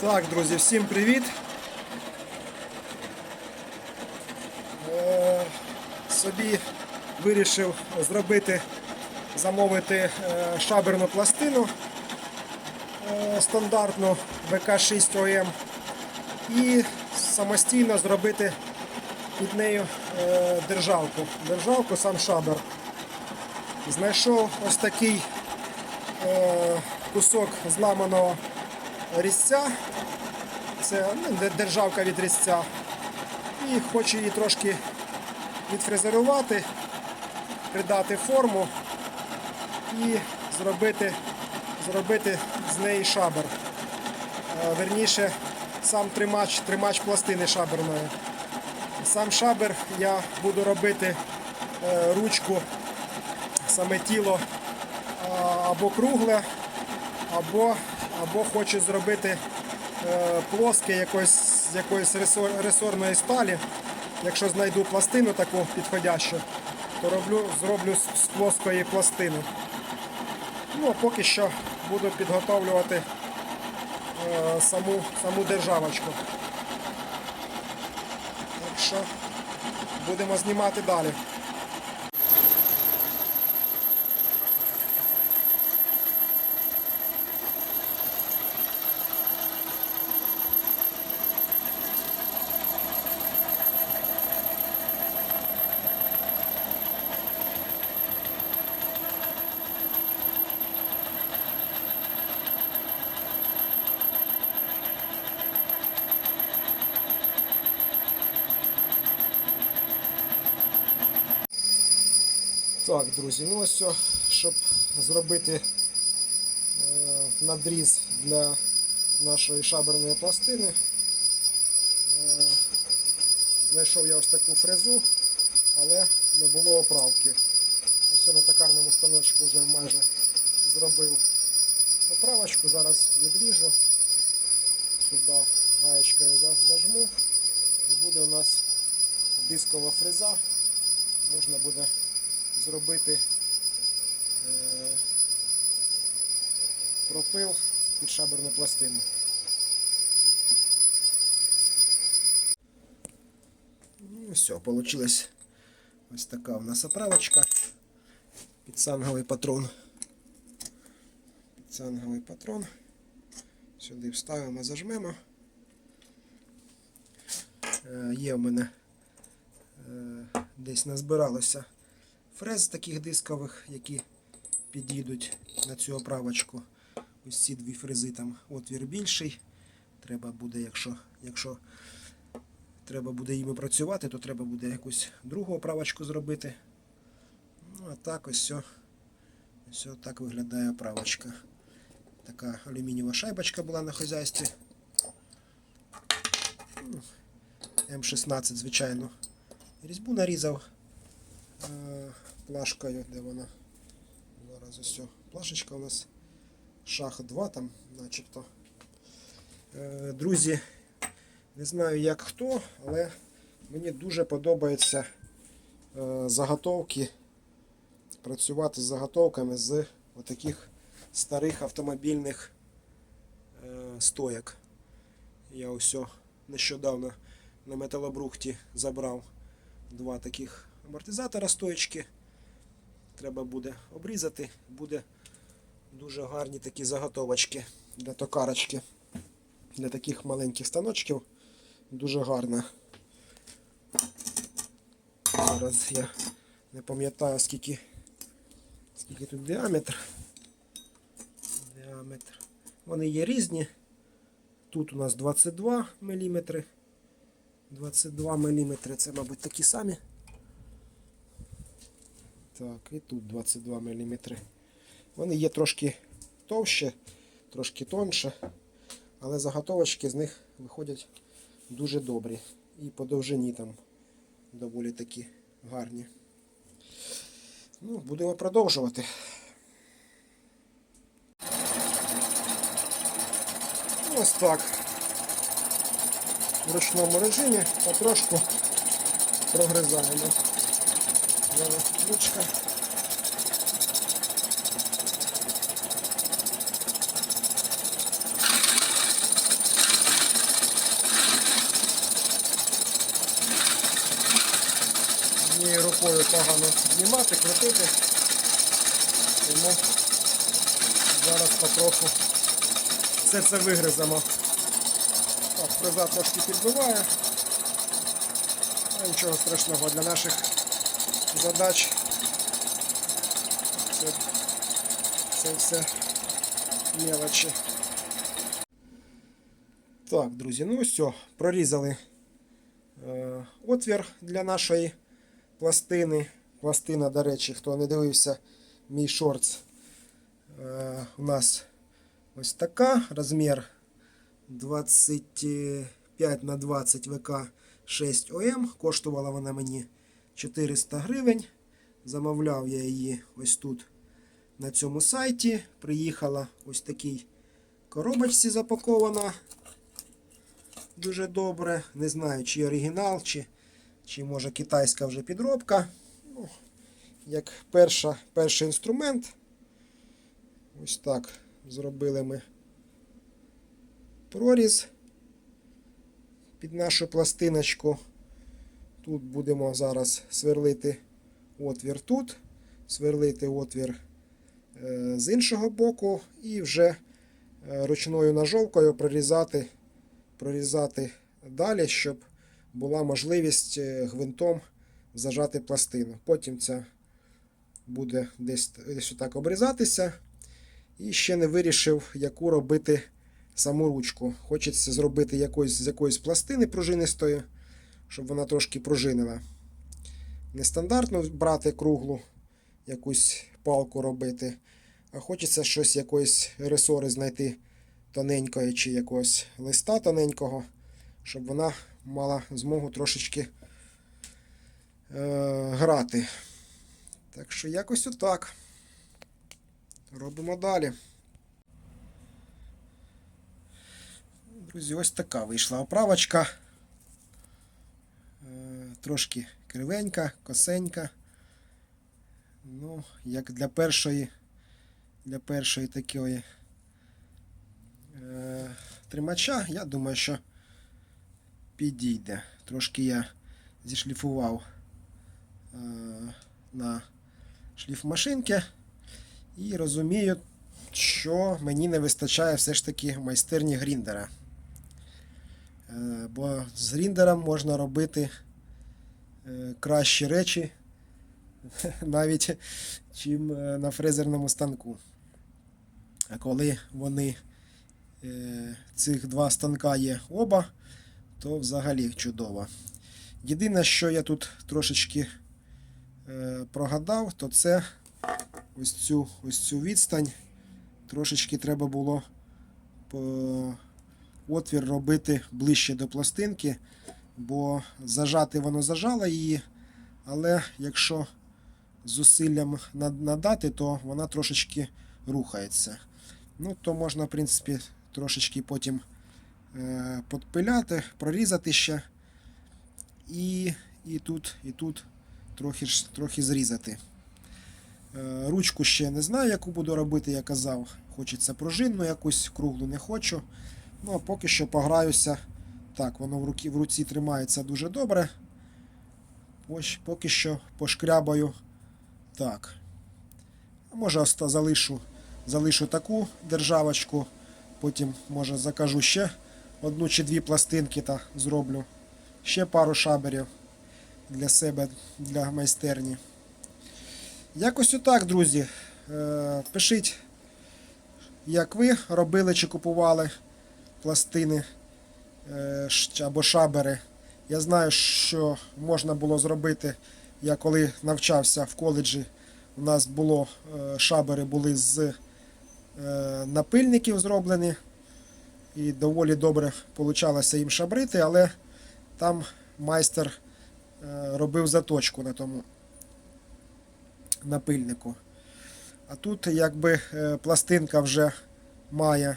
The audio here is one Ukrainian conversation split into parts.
Так, друзі, всім привіт. Е, собі вирішив зробити, замовити е, шаберну пластину е, стандартну ВК6 ОМ і самостійно зробити під нею державку. Державку сам шабер. Знайшов ось такий кусок зламаного різця. Це ну, державка від різця. І хочу її трошки відфрезерувати, придати форму і зробити, зробити з неї шабер. Е, Верніше, сам тримач, тримач пластини шаберної. Сам шабер я буду робити е, ручку, саме тіло або кругле, або, або хочу зробити е, плоске якоїсь, з якоїсь ресор, ресорної сталі. Якщо знайду пластину таку підходящу, то роблю, зроблю з плоскої пластини. Ну, а поки що буду підготовлювати е, саму, саму державочку. Так що будемо знімати далі. Так, друзі, ну ось, щоб зробити е, надріз для нашої шаберної пластини. Е, знайшов я ось таку фрезу, але не було оправки. Ось на токарному станочку вже майже зробив оправочку, зараз відріжу. Сюди гаєчкою за- зажму і буде у нас дискова фреза. Можна буде зробити е, пропил під шаберну пластину. Ну все, вийшла ось така у нас оправочка. Підсанговий патрон. Підсанговий патрон. Сюди вставимо, зажмемо. Е, Є в мене е, десь назбиралося фрез таких дискових, які підійдуть на цю оправочку. Ось ці дві фрези там отвір більший. Треба буде, якщо, якщо треба буде їми працювати, то треба буде якусь другу оправочку зробити. Ну, а так ось все, ось так виглядає оправочка. Така алюмінієва шайбочка була на хазяйстві. Ну, М16, звичайно. Різьбу нарізав плашкою, де вона. Зараз ось плашечка у нас шах 2 там, начебто. Е, Друзі, не знаю як хто, але мені дуже подобаються е, заготовки, працювати з заготовками з отаких старих автомобільних е, стояк. Я ось нещодавно на металобрухті забрав два таких амортизатора стоечки. Треба буде обрізати, буде дуже гарні такі заготовочки для токарочки. Для таких маленьких станочків дуже гарно. Зараз я не пам'ятаю скільки, скільки тут діаметр. Діаметр. Вони є різні. Тут у нас 22 мм. 22 мм це, мабуть, такі самі. Так, і тут 22 мм. Вони є трошки товще, трошки тонше, але заготовочки з них виходять дуже добрі. І по довжині там доволі такі гарні. Ну, будемо продовжувати. Ось так. В ручному режимі потрошку прогризаємо зараз ручка. Однією рукою погано знімати, крутити, тому зараз потроху все це вигриземо. Так, трошки підбиває, а нічого страшного для наших задач. Це, це все мелочі. Так, друзі, ну все, прорізали е, отвір для нашої пластини. Пластина, до речі, хто не дивився мій шортс, е, у нас ось така розмір 25 на 20 ВК 6 ОМ. Коштувала вона мені 400 гривень. Замовляв я її ось тут на цьому сайті. Приїхала ось такій коробочці запакована. Дуже добре. Не знаю, чи оригінал, чи, чи може китайська вже підробка. Ну, як перша, перший інструмент. Ось так зробили ми проріз під нашу пластиночку. Тут будемо зараз сверлити отвір тут, сверлити отвір е, з іншого боку і вже е, ручною ножовкою прорізати, прорізати далі, щоб була можливість е, гвинтом зажати пластину. Потім це буде десь, десь отак обрізатися. І ще не вирішив, яку робити саму ручку. Хочеться зробити якось, з якоїсь пластини пружинистої, щоб вона трошки пружинила. Нестандартно брати круглу якусь палку робити, а хочеться щось якоїсь ресори знайти тоненької чи якогось листа тоненького, щоб вона мала змогу трошечки е, грати. Так що якось отак. Робимо далі. Друзі, ось така вийшла оправочка. Трошки кривенька, косенька. Ну, як для першої, для першої такої е, тримача, я думаю, що підійде. Трошки я зішліфував е, на шліфмашинки. І розумію, що мені не вистачає все ж таки майстерні гріндера. Е, Бо з гріндером можна робити кращі речі, навіть чим е, на фрезерному станку. А коли вони е, цих два станка є оба, то взагалі чудово. Єдине, що я тут трошечки е, прогадав, то це ось цю, ось цю відстань. Трошечки треба було по отвір робити ближче до пластинки, бо зажати воно зажало її, але якщо зусиллям над- надати, то вона трошечки рухається. Ну, то можна, в принципі, трошечки потім е, подпиляти, прорізати ще. І, і тут, і тут трохи, трохи зрізати. Е, Ручку ще не знаю, яку буду робити, я казав. Хочеться пружинну якусь, круглу не хочу. Ну, а поки що пограюся. Так, воно в, руці, в руці тримається дуже добре. Ось поки що пошкрябаю. Так. Може залишу, залишу таку державочку. Потім, може, закажу ще одну чи дві пластинки та зроблю. Ще пару шаберів для себе, для майстерні. Якось отак, друзі. Е, Пишіть, як ви робили чи купували пластини або шабери. Я знаю, що можна було зробити. Я коли навчався в коледжі, у нас було е, шабери були з е, напильників зроблені. І доволі добре получалося їм шабрити, але там майстер е, робив заточку на тому напильнику. А тут якби е, пластинка вже має е,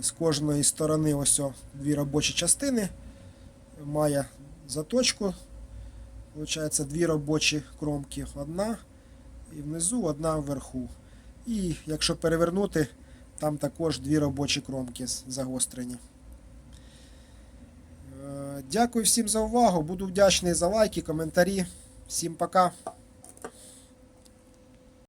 з кожної сторони ось о, дві робочі частини. Має заточку. Получається дві робочі кромки. Одна і внизу, одна вверху. І якщо перевернути, там також дві робочі кромки загострені. Е, Дякую всім за увагу. Буду вдячний за лайки, коментарі. Всім пока!